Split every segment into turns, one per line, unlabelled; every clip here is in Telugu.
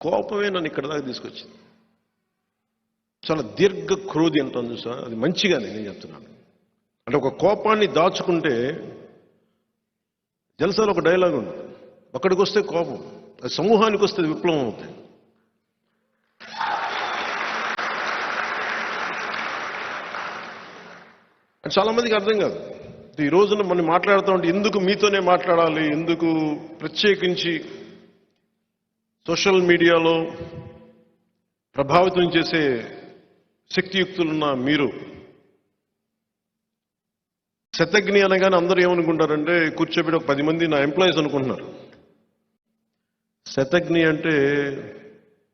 కోపమే నన్ను ఇక్కడ దాకా తీసుకొచ్చింది. చాలా దీర్ఘ క్రోధి అంటాను చూసా? అది మంచిగానే నేను చెప్తున్నాను. అంటే ఒక కోపాన్ని దాచుకుంటే జలసాలు ఒక డైలాగ్ ఉంది. అక్కడికి వస్తే కోపం అది సమూహానికి వస్తే అది విప్లవం అవుతుంది. అది చాలా మందికి అర్థం కాదు. ఈ రోజున మనం మాట్లాడుతూ ఉంటే ఎందుకు మీతోనే మాట్లాడాలి ఎందుకు ప్రత్యేకించి సోషల్ మీడియాలో ప్రభావితం చేసే శక్తియుక్తులున్న మీరు శతజ్ఞి అనగానే అందరూ ఏమనుకుంటారంటే కూర్చోబెట్టి ఒక పది మంది నా ఎంప్లాయీస్ అనుకుంటున్నారు. శతజ్ఞి అంటే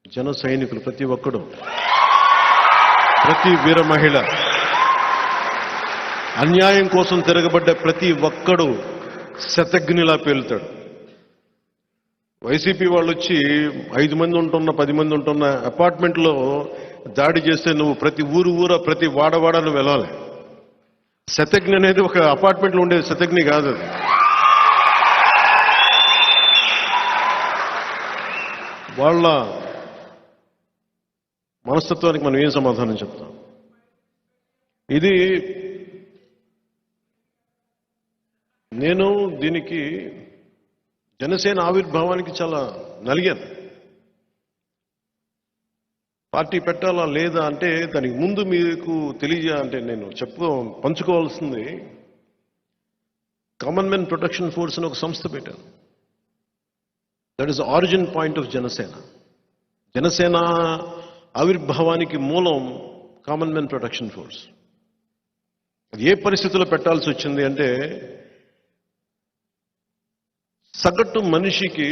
జన సైనికులు ప్రతి ఒక్కడు. ప్రతి వీర మహిళ. అన్యాయం కోసం తిరగబడ్డ ప్రతి ఒక్కడు శతజ్ఞిలా పేలుతాడు. వైసీపీ వాళ్ళు వచ్చి ఐదు మంది ఉంటున్న పది మంది ఉంటున్న అపార్ట్మెంట్లో దాడి చేస్తే నువ్వు ప్రతి ఊరు ఊర ప్రతి వాడవాడ నువ్వు వెళ్ళాలి. శతజ్ఞ అనేది ఒక అపార్ట్మెంట్లో ఉండే శతజ్ఞ కాదు అది. వాళ్ళ మనస్తత్వానికి మనం ఏం సమాధానం చెప్తాం? ఇది నేను దీనికి జనసేన ఆవిర్భావానికి చాలా నలిగాను పార్టీ పెట్టాలా లేదా అంటే దానికి ముందు మీకు తెలియ అంటే నేను చెప్పు పంచుకోవాల్సింది కామన్ మెన్ ప్రొటెక్షన్ ఫోర్స్ అని ఒక సంస్థ పెట్టాను that is origin point of Janasena. Janasena ఆవిర్భావానికి మూలం కామన్ మెన్ ప్రొటెక్షన్ ఫోర్స్ అది ఏ పరిస్థితుల్లో పెట్టాల్సి వచ్చింది అంటే సగటు మనిషికి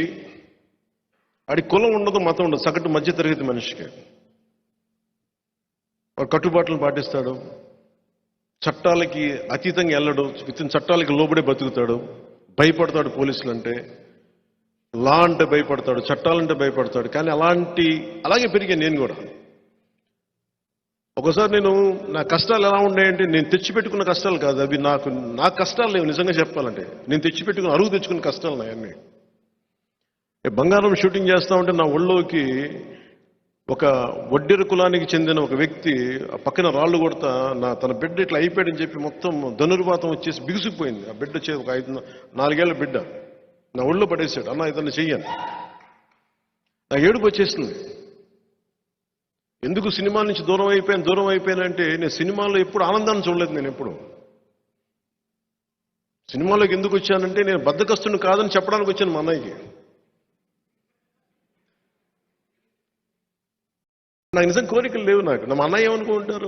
ఆడి కులం ఉండదు మతం ఉండదు సగటు మధ్యతరగతి మనిషికి. వాడు కట్టుబాట్లను పాటిస్తాడు చట్టాలకి అతీతంగా వెళ్ళడు ఇతని చట్టాలకి లోబడే బతుకుతాడు భయపడతాడు పోలీసులు అంటే లా అంటే భయపడతాడు చట్టాలంటే భయపడతాడు కానీ అలాంటి అలాగే పెరిగా నేను కూడా. ఒకసారి నేను నా కష్టాలు ఎలా ఉన్నాయంటే నేను తెచ్చిపెట్టుకున్న కష్టాలు కాదు అవి నాకు నా కష్టాలు లేవు నిజంగా చెప్పాలంటే నేను తెచ్చిపెట్టుకున్న అరుగు తెచ్చుకున్న కష్టాలు నాయన్ని బంగారం షూటింగ్ చేస్తా ఉంటే నా ఒళ్ళోకి ఒక వడ్డెర కులానికి చెందిన ఒక వ్యక్తి ఆ పక్కన రాళ్ళు కొడతా నా తన బిడ్డ ఇట్లా అయిపోయాడని చెప్పి మొత్తం ధనుర్వాతం వచ్చేసి బిగుసిపోయింది ఆ బిడ్డ వచ్చే ఒక ఐదు నాలుగేళ్ళ బిడ్డ. నా ఒళ్ళో పడేసాడు అన్న ఇతను చెయ్యను. నా ఏడుపు వచ్చేసింది. ఎందుకు సినిమా నుంచి దూరం అయిపోయాను దూరం అయిపోయానంటే నేను సినిమాలో ఎప్పుడు ఆనందాన్ని చూడలేదు నేను ఎప్పుడు. సినిమాలోకి ఎందుకు వచ్చానంటే నేను బద్దకస్తుని కాదని చెప్పడానికి వచ్చాను మా అన్నయ్యకి. నాకు నిజం కోరికలు లేవు నాకు. నా అన్నయ్య ఏమనుకుంటారు?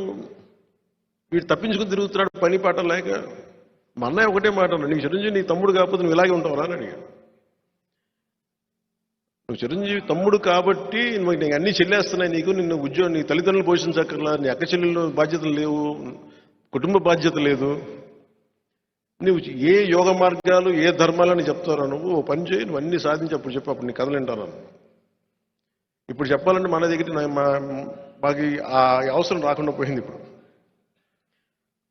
వీడు తప్పించుకుని తిరుగుతున్నాడు పని పాట లేక. మా అన్నయ్య ఒకటే మాట నీకు చిరంజీవి నీ తమ్ముడు కాకపోతే నువ్వు ఇలాగే ఉంటావు అని అడిగాడు. నువ్వు చిరంజీవి తమ్ముడు కాబట్టి నువ్వు నీకు అన్ని చెల్లేస్తున్నాయి నీకు నిన్ను ఉద్యోగం నీ తల్లిదండ్రులు పోషించక్కర్లా నీ అక్క చెల్లెళ్ళు బాధ్యతలు లేవు కుటుంబ బాధ్యత లేదు. నువ్వు ఏ యోగ మార్గాలు ఏ ధర్మాలని చెప్తారో నువ్వు ఓ పని చేయి నువ్వు అన్ని సాధించి అప్పుడు చెప్పు అప్పుడు నీ కథలు వింటాను ఇప్పుడు చెప్పాలంటే మన దగ్గర మా- మాకు ఆ అవసరం రాకుండా పోయింది ఇప్పుడు.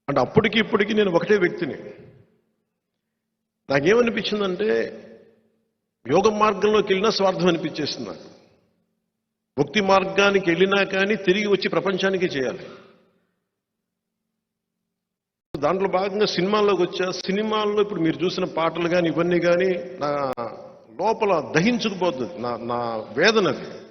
అంటే అప్పటికి ఇప్పటికి నేను ఒకటే వ్యక్తిని. నాకేమనిపించిందంటే యోగ మార్గంలోకి వెళ్ళినా స్వార్థం అనిపించేస్తుంది నాకు. భక్తి మార్గానికి వెళ్ళినా కానీ తిరిగి వచ్చి ప్రపంచానికి చేయాలి. దాంట్లో భాగంగా సినిమాల్లోకి వచ్చా సినిమాల్లో ఇప్పుడు మీరు చూసిన పాటలు కానీ ఇవన్నీ కానీ నా లోపల దహించుకుపోతుంది నా నా వేదన అది.